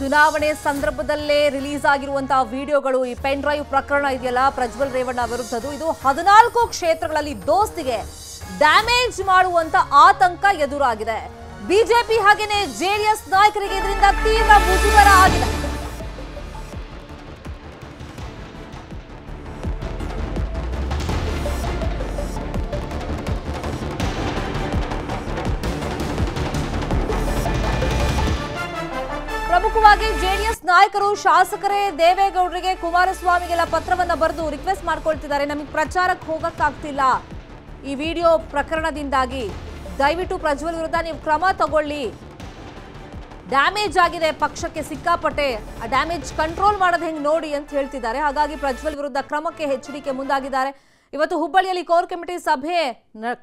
ಚುನಾವಣೆ ಸಂದರ್ಭದಲ್ಲೇ ರಿಲೀಸ್ ಆಗಿರುವಂತಹ ವಿಡಿಯೋಗಳು ಈ ಪೆನ್ ಡ್ರೈವ್ ಪ್ರಕರಣ ಇದೆಯಲ್ಲ, ಪ್ರಜ್ವಲ್ ರೇವಣ್ಣ ವಿರುದ್ಧದ್ದು. ಇದು ಹದಿನಾಲ್ಕು ಕ್ಷೇತ್ರಗಳಲ್ಲಿ ದೋಸ್ತಿಗೆ ಡ್ಯಾಮೇಜ್ ಮಾಡುವಂತ ಆತಂಕ ಎದುರಾಗಿದೆ. ಬಿಜೆಪಿ ಹಾಗೇನೆ ಜೆಡಿಎಸ್ ನಾಯಕರಿಗೆ ಇದರಿಂದ ತೀವ್ರ ಮುಜುಗರ ಆಗಿದೆ. ಪ್ರಮುಖವಾಗಿ ಜೆಡಿಎಸ್ ನಾಯಕರು ಶಾಸಕರೇ ದೇವೇಗೌಡರಿಗೆ ಕುಮಾರಸ್ವಾಮಿಗೆಲ್ಲ ಪತ್ರವನ್ನ ಬರೆದು ರಿಕ್ವೆಸ್ಟ್ ಮಾಡ್ಕೊಳ್ತಿದ್ದಾರೆ. ನಮಗೆ ಪ್ರಚಾರಕ್ಕೆ ಹೋಗಕ್ಕಾಗ್ತಿಲ್ಲ. ಈ ವಿಡಿಯೋ ಪ್ರಕರಣದಿಂದಾಗಿ ದಯವಿಟ್ಟು ಪ್ರಜ್ವಲ್ ವಿರುದ್ಧ ನೀವು ಕ್ರಮ ತಗೊಳ್ಳಿ. ಡ್ಯಾಮೇಜ್ ಆಗಿದೆ ಪಕ್ಷಕ್ಕೆ ಸಿಕ್ಕಾಪಟ್ಟೆ. ಆ ಡ್ಯಾಮೇಜ್ ಕಂಟ್ರೋಲ್ ಮಾಡೋದು ಹೆಂಗೆ ನೋಡಿ ಅಂತ ಹೇಳ್ತಿದ್ದಾರೆ. ಹಾಗಾಗಿ ಪ್ರಜ್ವಲ್ ವಿರುದ್ಧ ಕ್ರಮಕ್ಕೆ ಎಚ್ಚರಿಕೆ ಮುಂದಾಗಿದ್ದಾರೆ. ಇವತ್ತು ಹುಬ್ಬಳ್ಳಿಯಲ್ಲಿ ಕೋರ್ ಕಮಿಟಿ ಸಭೆ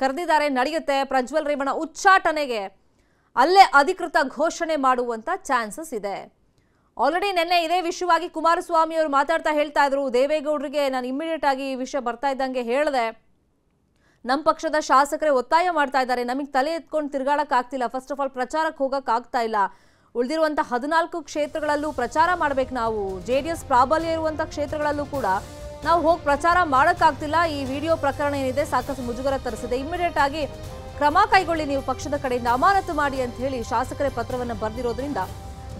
ಕರೆದಿದ್ದಾರೆ, ನಡೆಯುತ್ತೆ. ಪ್ರಜ್ವಲ್ ರೇವಣ್ಣ ಉಚ್ಚಾಟನೆಗೆ ಅಲ್ಲೇ ಅಧಿಕೃತ ಘೋಷಣೆ ಮಾಡುವಂತ ಚಾನ್ಸಸ್ ಇದೆ. ಆಲ್ರೆಡಿ ನಿನ್ನೆ ಇದೇ ವಿಷಯವಾಗಿ ಕುಮಾರಸ್ವಾಮಿ ಅವರು ಮಾತಾಡ್ತಾ ಹೇಳ್ತಾ ಇದ್ರು. ದೇವೇಗೌಡರಿಗೆ ನಾನು ಇಮಿಡಿಯೇಟ್ ಆಗಿ ಈ ವಿಷಯ ಬರ್ತಾ ಇದ್ದಂಗೆ ಹೇಳಿದೆ. ನಮ್ಮ ಪಕ್ಷದ ಶಾಸಕರೇ ಒತ್ತಾಯ ಮಾಡ್ತಾ ಇದ್ದಾರೆ. ನಮಗೆ ತಲೆ ಎತ್ಕೊಂಡು ತಿರ್ಗಾಡಕ್ ಆಗ್ತಿಲ್ಲ. ಫಸ್ಟ್ ಆಫ್ ಆಲ್ ಪ್ರಚಾರಕ್ಕೆ ಹೋಗಕ್ ಆಗ್ತಾ ಇಲ್ಲ. ಉಳಿದಿರುವಂಥ ಹದಿನಾಲ್ಕು ಕ್ಷೇತ್ರಗಳಲ್ಲೂ ಪ್ರಚಾರ ಮಾಡ್ಬೇಕು ನಾವು. ಜೆ ಡಿ ಎಸ್ ಪ್ರಾಬಲ್ಯ ಇರುವಂಥ ಕ್ಷೇತ್ರಗಳಲ್ಲೂ ಕೂಡ ನಾವು ಹೋಗಿ ಪ್ರಚಾರ ಮಾಡೋಕ್ಕಾಗ್ತಿಲ್ಲ ಈ ವಿಡಿಯೋ ಪ್ರಕರಣ ಏನಿದೆ ಸಾಕಷ್ಟು ಮುಜುಗರ ತರಿಸಿದೆ. ಇಮಿಡಿಯೇಟ್ ಆಗಿ ಕ್ರಮ ಕೈಗೊಳ್ಳಿ, ನೀವು ಪಕ್ಷದ ಕಡೆಯಿಂದ ಅಮಾನತು ಮಾಡಿ ಅಂತ ಹೇಳಿ ಶಾಸಕರೇ ಪತ್ರವನ್ನು ಬರೆದಿರೋದ್ರಿಂದ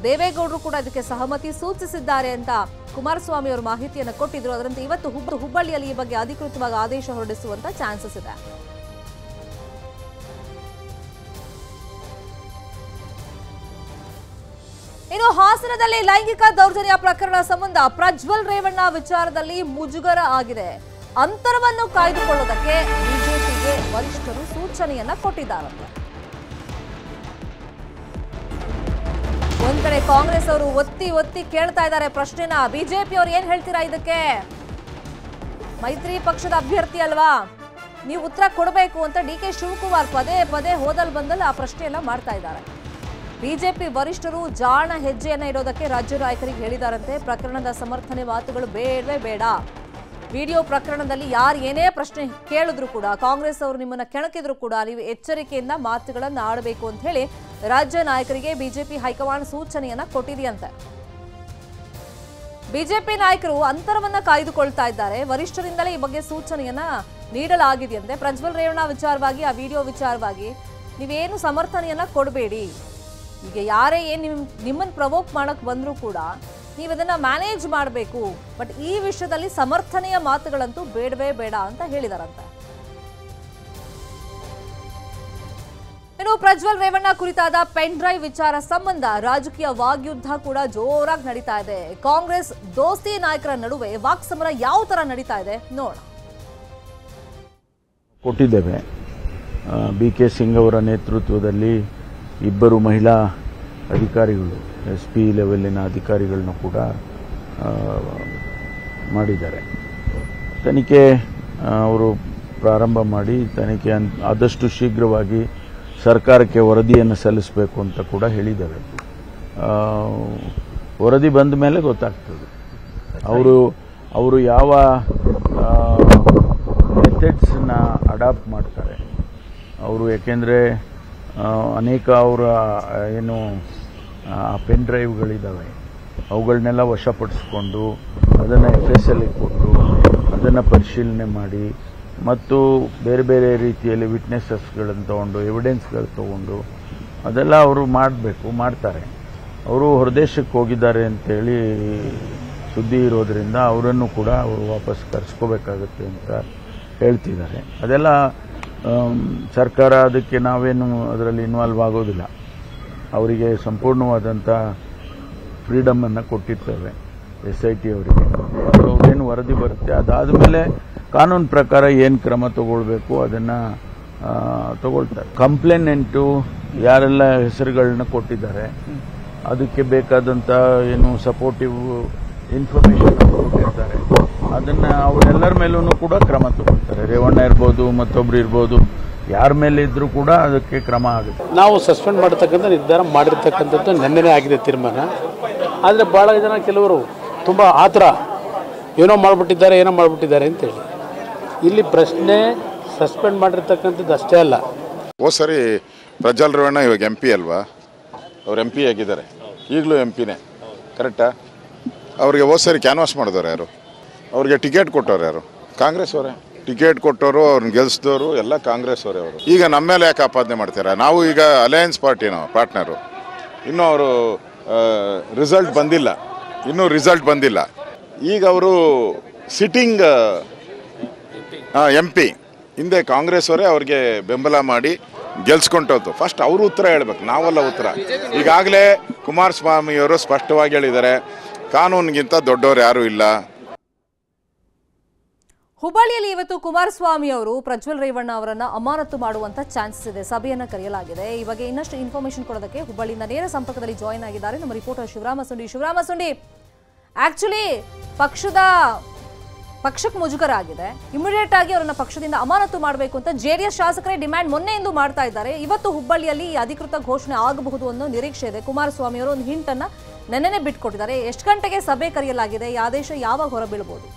ದೇವೇಗೌಡರು ಕೂಡ ಅದಕ್ಕೆ ಸಹಮತಿ ಸೂಚಿಸಿದ್ದಾರೆ ಅಂತ ಕುಮಾರಸ್ವಾಮಿ ಅವರು ಮಾಹಿತಿಯನ್ನು ಕೊಟ್ಟಿದ್ರು. ಅದರಂತೆ ಇವತ್ತು ಹುಬ್ಬ, ಹುಬ್ಬಳ್ಳಿಯಲ್ಲಿ ಈ ಬಗ್ಗೆ ಅಧಿಕೃತವಾಗಿ ಆದೇಶ ಹೊರಡಿಸುವಂತ ಚಾನ್ಸಸ್ ಇದೆ. ಇನ್ನು ಹಾಸನದಲ್ಲಿ ಲೈಂಗಿಕ ದೌರ್ಜನ್ಯ ಪ್ರಕರಣ ಸಂಬಂಧ ಪ್ರಜ್ವಲ್ ರೇವಣ್ಣ ವಿಚಾರದಲ್ಲಿ ಮುಜುಗರ ಆಗಿದೆ. ಅಂತರವನ್ನು ಕಾಯ್ದುಕೊಳ್ಳೋದಕ್ಕೆ ಬಿಜೆಪಿಗೆ ವರಿಷ್ಠರು ಸೂಚನೆಯನ್ನ ಕೊಟ್ಟಿದ್ದಾರಂತೆ ಒಂದ್ ಕಡೆ ಕಾಂಗ್ರೆಸ್ ಅವರು ಒತ್ತಿ ಒತ್ತಿ ಕೇಳ್ತಾ ಇದ್ದಾರೆ ಪ್ರಶ್ನೆನ. ಬಿಜೆಪಿ ಅವ್ರು ಏನ್ ಹೇಳ್ತೀರಾ ಇದಕ್ಕೆ? ಮೈತ್ರಿ ಪಕ್ಷದ ಅಭ್ಯರ್ಥಿ ಅಲ್ವಾ? ನೀವು ಉತ್ತರ ಕೊಡಬೇಕು ಅಂತ ಡಿ ಕೆ ಶಿವಕುಮಾರ್ ಪದೇ ಪದೇ ಹೋದಲ್ ಬಂದಲ್ಲಿ ಆ ಪ್ರಶ್ನೆಯನ್ನ ಮಾಡ್ತಾ ಇದ್ದಾರೆ. ಬಿಜೆಪಿ ವರಿಷ್ಠರು ಜಾಣ ಹೆಜ್ಜೆಯನ್ನ ಇಡೋದಕ್ಕೆ ರಾಜ್ಯ ನಾಯಕರಿಗೆ ಹೇಳಿದಾರಂತೆ. ಪ್ರಕರಣದ ಸಮರ್ಥನೆ ಮಾತುಗಳು ಬೇಡವೇ ಬೇಡ. ವಿಡಿಯೋ ಪ್ರಕರಣದಲ್ಲಿ ಯಾರು ಏನೇ ಪ್ರಶ್ನೆ ಕೇಳಿದ್ರು ಕೂಡ ಕಾಂಗ್ರೆಸ್ ಅವರು ನಿಮ್ಮನ್ನ ಕೆಣಕಿದ್ರು ಕೂಡ ನೀವು ಎಚ್ಚರಿಕೆಯಿಂದ ಮಾತುಗಳನ್ನು ಆಡಬೇಕು ಅಂತ ಹೇಳಿ ರಾಜ್ಯ ನಾಯಕರಿಗೆ ಬಿಜೆಪಿ ಹೈಕಮಾಂಡ್ ಸೂಚನೆಯನ್ನ ಕೊಟ್ಟಿದೆಯಂತೆ. ಬಿಜೆಪಿ ನಾಯಕರು ಅಂತರವನ್ನ ಕಾಯ್ದುಕೊಳ್ತಾ ಇದ್ದಾರೆ. ವರಿಷ್ಠರಿಂದಲೇ ಈ ಬಗ್ಗೆ ಸೂಚನೆಯನ್ನ ನೀಡಲಾಗಿದೆಯಂತೆ. ಪ್ರಜ್ವಲ್ ರೇವಣ್ಣ ವಿಚಾರವಾಗಿ, ಆ ವಿಡಿಯೋ ವಿಚಾರವಾಗಿ ನೀವೇನು ಸಮರ್ಥನೆಯನ್ನ ಕೊಡಬೇಡಿ. ಈಗ ಯಾರೇ ಏನು ನಿಮ್ ನಿಮ್ಮನ್ನ ಪ್ರವೋಕ್ ಮಾಡಕ್ ಬಂದರೂ ಕೂಡ ನೀವು ಇದನ್ನು ಮ್ಯಾನೇಜ್ ಮಾಡಬೇಕು. ಬಟ್ ಈ ವಿಷಯದಲ್ಲಿ ಸಮರ್ಥನೆಯ ಮಾತುಗಳಂತೂ ಬೇಡವೇ ಬೇಡ ಅಂತ ಹೇಳಿದಾರಂತೆ. ಇನ್ನು ಪ್ರಜ್ವಲ್ ರೇವಣ್ಣ ಕುರಿತಾದ ಪೆನ್ ಡ್ರೈವ್ ವಿಚಾರ ಸಂಬಂಧ ರಾಜಕೀಯ ವಾಗ್ಯುದ್ಧ ಕೂಡ ಜೋರಾಗಿ ನಡೀತಾ ಇದೆ. ಕಾಂಗ್ರೆಸ್ ದೋಸ್ತಿ ನಾಯಕರ ನಡುವೆ ವಾಕ್ಸಮರ ಯಾವ ತರ ನಡೀತಾ ಇದೆ ನೋಡ ಕೊಟ್ಟಿದ್ದೇವೆ. ಬಿ ಕೆ ಸಿಂಗ್ ಅವರ ನೇತೃತ್ವದಲ್ಲಿ ಇಬ್ಬರು ಮಹಿಳಾ ಅಧಿಕಾರಿಗಳು, ಎಸ್ ಪಿ ಲೆವೆಲ್ಲಿನ ಅಧಿಕಾರಿಗಳನ್ನ ಕೂಡ ಮಾಡಿದ್ದಾರೆ. ತನಿಖೆ ಅವರು ಪ್ರಾರಂಭ ಮಾಡಿ, ತನಿಖೆ ಆದಷ್ಟು ಶೀಘ್ರವಾಗಿ ಸರ್ಕಾರಕ್ಕೆ ವರದಿಯನ್ನು ಸಲ್ಲಿಸಬೇಕು ಅಂತ ಕೂಡ ಹೇಳಿದ್ದಾರೆ. ವರದಿ ಬಂದ ಮೇಲೆ ಗೊತ್ತಾಗ್ತದೆ. ಅವರು ಅವರು ಯಾವ ಮೆಥಡ್ಸನ್ನ ಅಡಾಪ್ಟ್ ಮಾಡ್ತಾರೆ. ಅವರು ಏಕೆಂದರೆ ಅನೇಕ ಅವರ ಏನು ಪೆನ್ ಡ್ರೈವ್ಗಳಿದ್ದಾವೆ ಅವುಗಳನ್ನೆಲ್ಲ ವಶಪಡಿಸ್ಕೊಂಡು, ಅದನ್ನು ಎಫ್ ಎಸ್ ಎಲ್ಗೆ ಕೊಟ್ಟು, ಅದನ್ನು ಪರಿಶೀಲನೆ ಮಾಡಿ, ಮತ್ತು ಬೇರೆ ಬೇರೆ ರೀತಿಯಲ್ಲಿ ವಿಟ್ನೆಸಸ್ಗಳನ್ನು ತಗೊಂಡು ಎವಿಡೆನ್ಸ್ಗಳು ತಗೊಂಡು, ಅದೆಲ್ಲ ಅವರು ಮಾಡಬೇಕು, ಮಾಡ್ತಾರೆ. ಅವರು ಹೊರದೇಶಕ್ಕೆ ಹೋಗಿದ್ದಾರೆ ಅಂತೇಳಿ ಸುದ್ದಿ ಇರೋದರಿಂದ ಅವರನ್ನು ಕೂಡ ಅವರು ವಾಪಸ್ ಕರೆಸ್ಕೋಬೇಕಾಗುತ್ತೆ ಅಂತ ಹೇಳ್ತಿದ್ದಾರೆ. ಅದೆಲ್ಲ ಸರ್ಕಾರ ಅದಕ್ಕೆ ನಾವೇನು ಅದರಲ್ಲಿ ಇನ್ವಾಲ್ವ್ ಆಗೋದಿಲ್ಲ. ಅವರಿಗೆ ಸಂಪೂರ್ಣವಾದಂಥ ಫ್ರೀಡಮನ್ನು ಕೊಟ್ಟಿರ್ತೇವೆ ಎಸ್ ಐ ಟಿ ಅವರಿಗೆ. ಅವರು ಏನು ವರದಿ ಬರುತ್ತೆ ಅದಾದ ಮೇಲೆ ಕಾನೂನು ಪ್ರಕಾರ ಏನು ಕ್ರಮ ತಗೊಳ್ಬೇಕು ಅದನ್ನು ತಗೊಳ್ತಾರೆ. ಕಂಪ್ಲೇನೆಂಟು ಯಾರೆಲ್ಲ ಹೆಸರುಗಳನ್ನ ಕೊಟ್ಟಿದ್ದಾರೆ, ಅದಕ್ಕೆ ಬೇಕಾದಂಥ ಏನು ಸಪೋರ್ಟಿವ್ ಇನ್ಫಾರ್ಮೇಷನ್ ಕೊಟ್ಟಿರ್ತಾರೆ. ಅದನ್ನು ಅವರೆಲ್ಲರ ಮೇಲೂ ಕೂಡ ಕ್ರಮ ತಗೊಳ್ತಾರೆ. ರೇವಣ್ಣ ಇರ್ಬೋದು, ಮತ್ತೊಬ್ರು ಇರ್ಬೋದು ಯಾರ ಮೇಲೆ ಇದ್ರೂ ಕೂಡ ಅದಕ್ಕೆ ಕ್ರಮ ಆಗುತ್ತೆ. ನಾವು ಸಸ್ಪೆಂಡ್ ಮಾಡತಕ್ಕಂಥ ನಿರ್ಧಾರ ಮಾಡಿರ್ತಕ್ಕಂಥದ್ದು ನೆನ್ನೆನೇ ಆಗಿದೆ ತೀರ್ಮಾನ. ಆದರೆ ಭಾಳ ಜನ ಕೆಲವರು ತುಂಬ ಆತರ ಏನೋ ಮಾಡಿಬಿಟ್ಟಿದ್ದಾರೆ ಏನೋ ಮಾಡಿಬಿಟ್ಟಿದ್ದಾರೆ ಅಂತೇಳಿ ಇಲ್ಲಿ ಪ್ರಶ್ನೆ ಸಸ್ಪೆಂಡ್ ಮಾಡಿರ್ತಕ್ಕಂಥದ್ದು ಅಷ್ಟೇ ಅಲ್ಲ. ಓ ಸರಿ ಪ್ರಜ್ವಲ್ ರೇವಣ್ಣ ಇವಾಗ ಎಂ ಪಿ ಅಲ್ವಾ? ಅವ್ರು ಎಂ ಪಿ ಆಗಿದ್ದಾರೆ. ಈಗಲೂ ಎಂ ಪಿನೇ ಕರೆಕ್ಟಾ ಅವ್ರಿಗೆ ಓ ಸರಿ ಕ್ಯಾನ್ವಾಸ್ ಮಾಡಿದವ್ರು ಯಾರು? ಅವ್ರಿಗೆ ಟಿಕೆಟ್ ಕೊಟ್ಟವ್ರು ಯಾರು? ಕಾಂಗ್ರೆಸ್ ಅವರೇ? ಟಿಕೆಟ್ ಕೊಟ್ಟವರು ಅವ್ರನ್ನ ಗೆಲ್ಸಿದವರು, ಎಲ್ಲ ಕಾಂಗ್ರೆಸ್ ಅವರೇ. ಅವರು ಈಗ ನಮ್ಮ ಮೇಲೆ ಯಾಕೆ ಆಪಾದನೆ ಮಾಡ್ತೀರಾ? ನಾವು ಈಗ ಅಲಯನ್ಸ್ ಪಾರ್ಟಿ ನಾವು ಪಾರ್ಟ್ನರು ಇನ್ನೂ ಅವರು ರಿಸಲ್ಟ್ ಬಂದಿಲ್ಲ. ಇನ್ನೂ ರಿಸಲ್ಟ್ ಬಂದಿಲ್ಲ. ಈಗ ಅವರು ಸಿಟ್ಟಿಂಗ್ ಎಂ ಪಿ ಹಿಂದೆ ಕಾಂಗ್ರೆಸ್ ಅವರೇ ಅವ್ರಿಗೆ ಬೆಂಬಲ ಮಾಡಿ ಗೆಲ್ಸ್ಕೊಂಟೋತು ಫಸ್ಟ್ ಅವರು ಉತ್ತರ ಹೇಳ್ಬೇಕು, ನಾವಲ್ಲ ಉತ್ತರ. ಈಗಾಗಲೇ ಕುಮಾರಸ್ವಾಮಿಯವರು ಸ್ಪಷ್ಟವಾಗಿ ಹೇಳಿದ್ದಾರೆ, ಕಾನೂನಿಗಿಂತ ದೊಡ್ಡವರು ಯಾರೂ ಇಲ್ಲ. ಹುಬ್ಬಳ್ಳಿಯಲ್ಲಿ ಇವತ್ತು ಕುಮಾರಸ್ವಾಮಿ ಅವರು, ಪ್ರಜ್ವಲ್ ರೇವಣ್ಣ ಅವರನ್ನ ಅಮಾನತು ಮಾಡುವಂತ ಚಾನ್ಸಸ್ ಇದೆ, ಸಭೆಯನ್ನ ಕರೆಯಲಾಗಿದೆ. ಈ ಬಗ್ಗೆ ಇನ್ನಷ್ಟು ಇನ್ಫಾರ್ಮೇಶನ್ ಕೊಡೋದಕ್ಕೆ ಹುಬ್ಬಳ್ಳಿಯಿಂದ ನೇರ ಸಂಪರ್ಕದಲ್ಲಿ ಜಾಯಿನ್ ಆಗಿದ್ದಾರೆ ನಮ್ಮ ರಿಪೋರ್ಟರ್ ಶಿವರಾಮ ಸುಂಡಿ. ಶಿವರಾಮ ಸುಂಡಿ ಆಕ್ಚುಲಿ ಪಕ್ಷದ, ಪಕ್ಷಕ್ಕೆ ಮುಜುಗರ ಆಗಿದೆ ಇಮಿಡಿಯೇಟ್ ಆಗಿ ಅವರನ್ನ ಪಕ್ಷದಿಂದ ಅಮಾನತು ಮಾಡಬೇಕು ಅಂತ ಜೆಡಿಎಸ್ ಶಾಸಕರೇ ಡಿಮ್ಯಾಂಡ್ ಮೊನ್ನೆಯಿಂದ ಮಾಡ್ತಾ ಇದ್ದಾರೆ. ಇವತ್ತು ಹುಬ್ಬಳ್ಳಿಯಲ್ಲಿ ಈ ಅಧಿಕೃತ ಘೋಷಣೆ ಆಗಬಹುದು ಅನ್ನೋ ನಿರೀಕ್ಷೆ ಇದೆ. ಕುಮಾರಸ್ವಾಮಿ ಅವರು ಒಂದು ಹಿಂಟನ್ನ ನೆನ್ನೆನೆ ಬಿಟ್ಕೊಟ್ಟಿದ್ದಾರೆ. ಎಷ್ಟು ಗಂಟೆಗೆ ಸಭೆ ಕರೆಯಲಾಗಿದೆ? ಈ ಆದೇಶ ಯಾವಾಗ ಹೊರಬೀಳಬಹುದು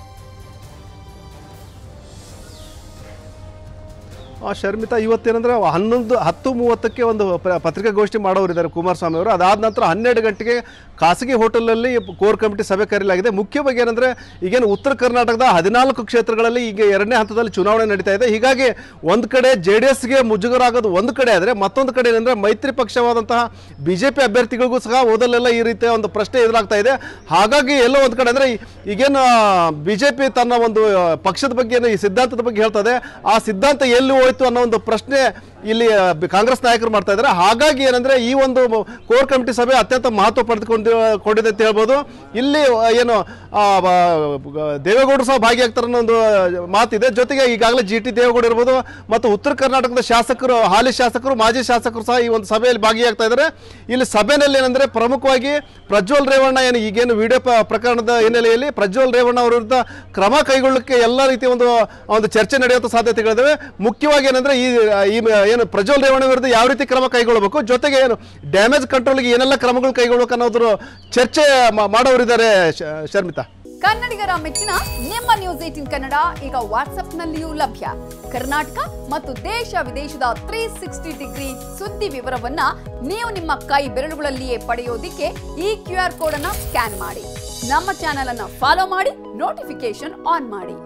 ಶರ್ಮಿತಾ ಇವತ್ತೇನಂದ್ರೆ ಹನ್ನೊಂದು, ಹತ್ತು ಮೂವತ್ತಕ್ಕೆ ಒಂದು ಪತ್ರಿಕಾಗೋಷ್ಠಿ ಮಾಡೋರಿದ್ದಾರೆ ಕುಮಾರಸ್ವಾಮಿ ಅವರು. ಅದಾದ ನಂತರ ಹನ್ನೆರಡು ಗಂಟೆಗೆ ಖಾಸಗಿ ಹೋಟೆಲ್ನಲ್ಲಿ ಕೋರ್ ಕಮಿಟಿ ಸಭೆ ಕರೆಯಲಾಗಿದೆ. ಮುಖ್ಯವಾಗಿ ಏನಂದ್ರೆ, ಈಗೇನು ಉತ್ತರ ಕರ್ನಾಟಕದ ಹದಿನಾಲ್ಕು ಕ್ಷೇತ್ರಗಳಲ್ಲಿ ಈಗ ಎರಡನೇ ಹಂತದಲ್ಲಿ ಚುನಾವಣೆ ನಡೀತಾ ಇದೆ. ಹೀಗಾಗಿ ಒಂದು ಕಡೆ ಜೆ ಡಿ ಎಸ್ಗೆ ಮುಜುಗರ ಆಗೋದು ಒಂದು ಕಡೆ ಆದರೆ ಮತ್ತೊಂದು ಕಡೆ ಏನಂದ್ರೆ ಮೈತ್ರಿ ಪಕ್ಷವಾದಂತಹ ಬಿ ಜೆ ಪಿ ಅಭ್ಯರ್ಥಿಗಳಿಗೂ ಸಹ ಓದಲೆಲ್ಲ ಈ ರೀತಿಯ ಒಂದು ಪ್ರಶ್ನೆ ಎದುರಾಗ್ತಾ ಇದೆ. ಹಾಗಾಗಿ ಎಲ್ಲೋ ಒಂದು ಕಡೆ ಅಂದ್ರೆ ಈಗೇನು ಬಿಜೆಪಿ ತನ್ನ ಒಂದು ಪಕ್ಷದ ಬಗ್ಗೆ ಈ ಸಿದ್ಧಾಂತದ ಬಗ್ಗೆ ಹೇಳ್ತದೆ ಆ ಸಿದ್ಧಾಂತ ಎಲ್ಲಿ ಹೋಯ್ತು ಅನ್ನೋ ಒಂದು ಪ್ರಶ್ನೆ ಇಲ್ಲಿ ಕಾಂಗ್ರೆಸ್ ನಾಯಕರು ಮಾಡ್ತಾ ಇದ್ದಾರೆ. ಹಾಗಾಗಿ ಏನಂದ್ರೆ ಈ ಒಂದು ಕೋರ್ ಕಮಿಟಿ ಸಭೆ ಅತ್ಯಂತ ಮಹತ್ವ ಪಡೆದುಕೊಂಡು, ಕೊಂಡಿದೆ ಅಂತ ಹೇಳ್ಬೋದು. ಇಲ್ಲಿ ಏನು ದೇವೇಗೌಡರು ಸಹ ಭಾಗಿಯಾಗ್ತಾರ ಒಂದು ಮಾತಿದೆ. ಜೊತೆಗೆ ಈಗಾಗಲೇ ಜಿ ಟಿ ದೇವೇಗೌಡ ಇರ್ಬೋದು ಮತ್ತು ಉತ್ತರ ಕರ್ನಾಟಕದ ಶಾಸಕರು, ಹಾಲಿ ಶಾಸಕರು, ಮಾಜಿ ಶಾಸಕರು ಸಹ ಈ ಒಂದು ಸಭೆಯಲ್ಲಿ ಭಾಗಿಯಾಗ್ತಾ ಇದ್ದಾರೆ. ಇಲ್ಲಿ ಸಭೆಯಲ್ಲಿ ಏನಂದ್ರೆ ಪ್ರಮುಖವಾಗಿ ಪ್ರಜ್ವಲ್ ರೇವಣ್ಣ ಏನು, ಈಗೇನು ವಿಡಿಯೋ ಪ್ರಕರಣದ ಹಿನ್ನೆಲೆಯಲ್ಲಿ ಪ್ರಜ್ವಲ್ ರೇವಣ್ಣ ಅವರ ವಿರುದ್ಧ ಕ್ರಮ ಕೈಗೊಳ್ಳಕ್ಕೆ ಎಲ್ಲ ರೀತಿಯ ಒಂದು ಒಂದು ಚರ್ಚೆ ನಡೆಯುವಂಥ ಸಾಧ್ಯತೆಗಳಿದ್ದಾವೆ ಮುಖ್ಯವಾಗಿ ಏನಂದ್ರೆ ಈ ಏನು ಪ್ರಜ್ವಲ್ ರೇವಣ್ಣ ವಿರುದ್ಧ ಯಾವ ರೀತಿ ಕ್ರಮ ಕೈಗೊಳ್ಳಬೇಕು? ಜೊತೆಗೆ ಏನು ಡ್ಯಾಮೇಜ್ ಕಂಟ್ರೋಲ್ಗೆ ಏನೆಲ್ಲ ಕ್ರಮಗಳು ಕೈಗೊಳ್ಳಬೇಕು ಅನ್ನೋದ್ರ ಚರ್ಚೆ ಮಾಡೋರಿದ್ದಾರೆ ಶರ್ಮಿತಾ. ಕನ್ನಡಿಗರ ಮೆಚ್ಚಿನ ನಿಮ್ಮ ನ್ಯೂಸ್ ಏಟಿನ್ ಕನ್ನಡ ಈಗ ವಾಟ್ಸ್ಆಪ್ನಲ್ಲಿಯೂ ಲಭ್ಯ. ಕರ್ನಾಟಕ ಮತ್ತು ದೇಶ ವಿದೇಶದ ತ್ರೀ ಸಿಕ್ಸ್ಟಿ ಡಿಗ್ರಿ ಸುದ್ದಿ ವಿವರವನ್ನ ನೀವು ನಿಮ್ಮ ಕೈ ಬೆರಳುಗಳಲ್ಲಿಯೇ ಪಡೆಯೋದಿಕ್ಕೆ ಈ ಕ್ಯೂ ಆರ್ ಕೋಡ್ ಅನ್ನ ಸ್ಕ್ಯಾನ್ ಮಾಡಿ. ನಮ್ಮ ಚಾನೆಲ್ ಅನ್ನ ಫಾಲೋ ಮಾಡಿ ನೋಟಿಫಿಕೇಶನ್ ಆನ್ ಮಾಡಿ.